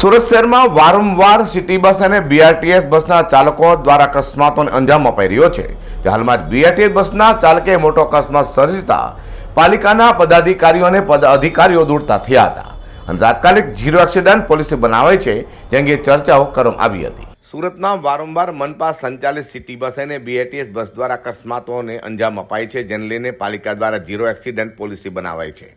સુરત શહેરમાં વારંવાર city bus અને બીઆરટીએસ બસના ચાલકો દ્વારા અકસ્માતોને અંજામ અપાઈ રહ્યો છે. હાલમાં જ બીઆરટીએસ બસના ચાલકે મોટો અકસ્માત સર્જતા પાલિકાના પદાધિકારીઓ અને પદ અધિકારીઓ દોડતા થયા હતા. અને તાત્કાલિક ઝીરો એક્સિડન્ટ પોલિસી બનાવે છે, જે અંગે ચર્ચાઓ કરવામાં આવી હતી. સુરતમાં વારંવાર મનપા સંચાલિત સિટી બસ અને બીઆરટીએસ બસ દ્વારા અકસ્માતોને અંજામ અપાય છે, જેને લઈને પાલિકા દ્વારા ઝીરો એક્સિડન્ટ પોલિસી બનાવાય છે.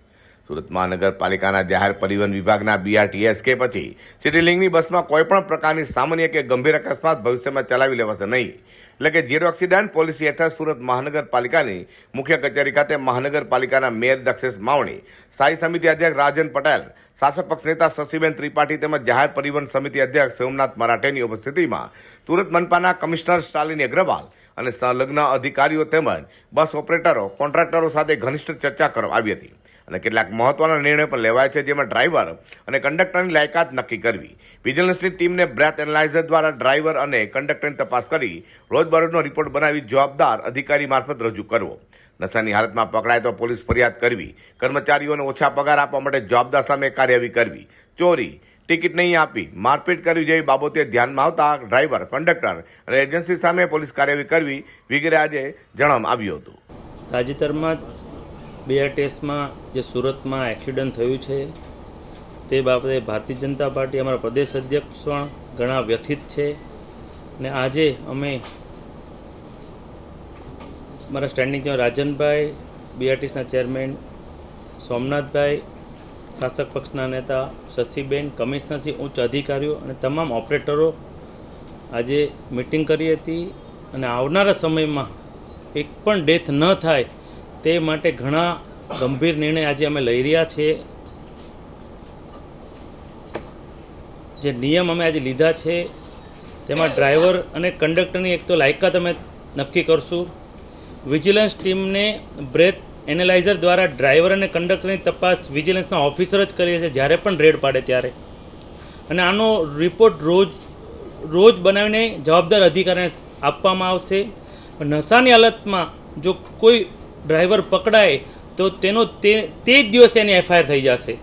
સુરત મહાનગરપાલિકાના જાહેર પરિવહન વિભાગના બીઆરટીએસ કે પછી સિટીલિંગની બસમાં કોઈપણ પ્રકારની સામાન્ય કે ગંભીર અકસ્માત ભવિષ્યમાં ચલાવી લેવાશે નહીં. એટલે કે ઝીરો એક્સિડન્ટ પોલિસી હેઠળ સુરત મહાનગરપાલિકાની મુખ્ય કચેરી ખાતે મહાનગરપાલિકાના મેયર દક્ષેશ માવણી, સ્થાયી સમિતિ અધ્યક્ષ રાજન પટેલ, શાસક પક્ષ નેતા શશીબેન ત્રિપાઠી તેમજ જાહેર પરિવહન સમિતિ અધ્યક્ષ સોમનાથ મરાઠેની ઉપસ્થિતિમાં સુરત મનપાના કમિશનર સ્ટાલિન અગ્રવાલ અને સંલગ્ન અધિકારીઓ તેમજ બસ ઓપરેટરો, કોન્ટ્રાક્ટરો સાથે ઘનિષ્ઠ ચર્ચા કરવામાં આવી હતી. અને કેટલાક મહત્વના નિર્ણયો પણ લેવાયા છે, જેમાં ડ્રાઈવર અને કંડક્ટરની લાયકાત નક્કી કરવી. વિજિલન્સની ટીમને બ્રેથ એનાલાઇઝર દ્વારા ડ્રાઈવર અને કંડક્ટરની તપાસ કરી રોજબરોજનો રિપોર્ટ બનાવી જવાબદાર અધિકારી મારફત રજૂ કરવો. નશાની હાલતમાં પકડાય તો પોલીસ ફરિયાદ કરવી. કર્મચારીઓને ઓછા પગાર આપવા માટે જવાબદાર સામે કાર્યવાહી કરવી. ચોરી ટિકિટ નહીં આપી. મારપીટ કરવી જેવી બાબતે ધ્યાનમાં આવતા ડ્રાઈવર, કંડક્ટર અને એજન્સી સામે પોલીસ કાર્યવાહી કરવી વગેરે આજે જણાવવામાં આવ્યું હતું. તાજેતરમાં જ ટેસ્ટમાં જે સુરતમાં એક્સિડન્ટ થયું છે, તે બાબતે ભારતીય જનતા પાર્ટી અમારા પ્રદેશ અધ્યક્ષ પણ ઘણા વ્યથિત છે ને આજે અમે મારા સ્ટેન્ડિંગ રાજનભાઈ બીઆરટીએસના ચેરમેન સોમનાથભાઈ શાસક પક્ષના નેતા શશીબેન કમિશનરશ્રી ઉચ્ચ અધિકારીઓ અને તમામ ઓપરેટરો આજે મિટિંગ કરી હતી અને આવનારા સમયમાં એક પણ ડેથ ન થાય તે માટે ઘણા ગંભીર નિર્ણય આજે અમે લઈ રહ્યા છીએ જે નિયમ અમે આજે લીધા છે, તેમાં ડ્રાઈવર અને કંડક્ટરની એક તો લાયકાત અમે નક્કી કરશું. વિજિલન્સ ટીમને બ્રેથ એનાલાઇઝર દ્વારા ડ્રાઈવર અને કંડક્ટરની તપાસ વિજિલન્સના ઓફિસર જ કરીએ છીએ, જ્યારે પણ રેડ પાડે ત્યારે. અને આનો રિપોર્ટ રોજ રોજ બનાવીને જવાબદાર અધિકારીને આપવામાં આવશે. નશાની હાલતમાં જો કોઈ ડ્રાઈવર પકડાય, તો તેનો તે તે જ દિવસે એની એફઆઈઆર થઈ જશે.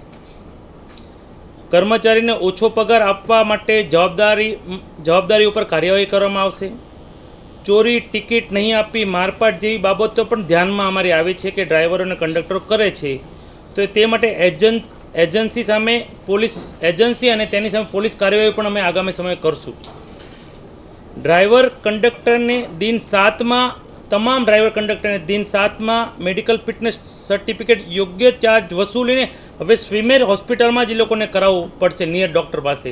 કર્મચારીને ઓછો પગાર આપવા માટે જવાબદારી જવાબદારી ઉપર કાર્યવાહી કરવામાં આવશે. ચોરી ટિકિટ નહીં આપી મારપાટ જેવી બાબતો પણ ધ્યાનમાં અમારી આવી છે કે ડ્રાઈવરો અને કંડક્ટરો કરે છે. તો તે માટે એજન્સ, એજન્સી સામે પોલીસ, એજન્સી અને તેની સામે પોલીસ કાર્યવાહી પણ અમે આગામી સમયે કરશું. ડ્રાઈવર કંડક્ટરને દિન સાતમાં, તમામ ડ્રાઈવર કંડક્ટરને દિન સાતમાં મેડિકલ ફિટનેસ સર્ટિફિકેટ યોગ્ય ચાર્જ વસૂલીને હવે સ્વિમેર હોસ્પિટલમાં જ એ લોકોને કરાવવું પડશે, નિયર ડૉક્ટર પાસે.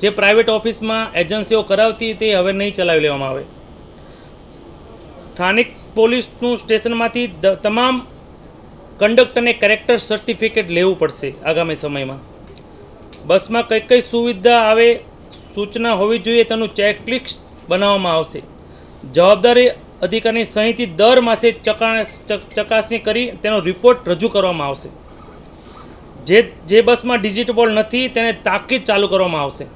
જે પ્રાઇવેટ ઓફિસમાં એજન્સીઓ કરાવતી તે હવે નહીં ચલાવી લેવામાં આવે. સ્થાનિક પોલીસનું સ્ટેશનમાંથી તમામ કંડક્ટરને કેરેક્ટર સર્ટિફિકેટ લેવું પડશે આગામી સમયમાં. બસમાં કઈ કઈ સુવિધા આવે, સૂચના હોવી જોઈએ તેનું ચેકલિસ્ટ બનાવવામાં આવશે. જવાબદારી અધિકારીની સહીથી દર માસે ચકા ચક- ચકાસણી કરી તેનો રિપોર્ટ રજૂ કરવામાં આવશે. જે જે બસમાં ડિજિટલ નથી તેને તાકીદ ચાલુ કરવામાં આવશે.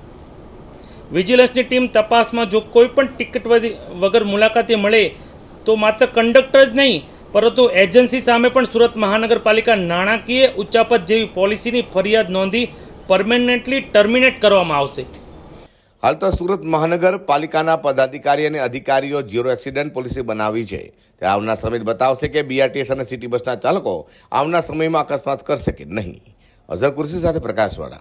વિજિલન્સની ટીમ તપાસમાં જો કોઈ પણ ટિકિટ વગર મુલાકાતી મળે તો માત્ર કંડક્ટર જ નહીં, પરંતુ એજન્સી સામે પણ સુરત મહાનગરપાલિકા નાણાકીય ઉચ્ચાપત જેવી પોલિસીની ફરિયાદ નોંધી પરમેનન્ટલી ટર્મિનેટ કરવામાં આવશે. હાલ તો સુરત મહાનગરપાલિકાના પદાધિકારી અને અધિકારીઓ ઝીરો એક્સિડન્ટ પોલિસી બનાવી છે. તે આવનાર સમય બતાવશે કે બીઆરટીએસ અને સિટી બસના ચાલકો આવનાર સમયમાં અકસ્માત કરશે કે નહીં. અઝર કુર્સી સાથે પ્રકાશવાળા.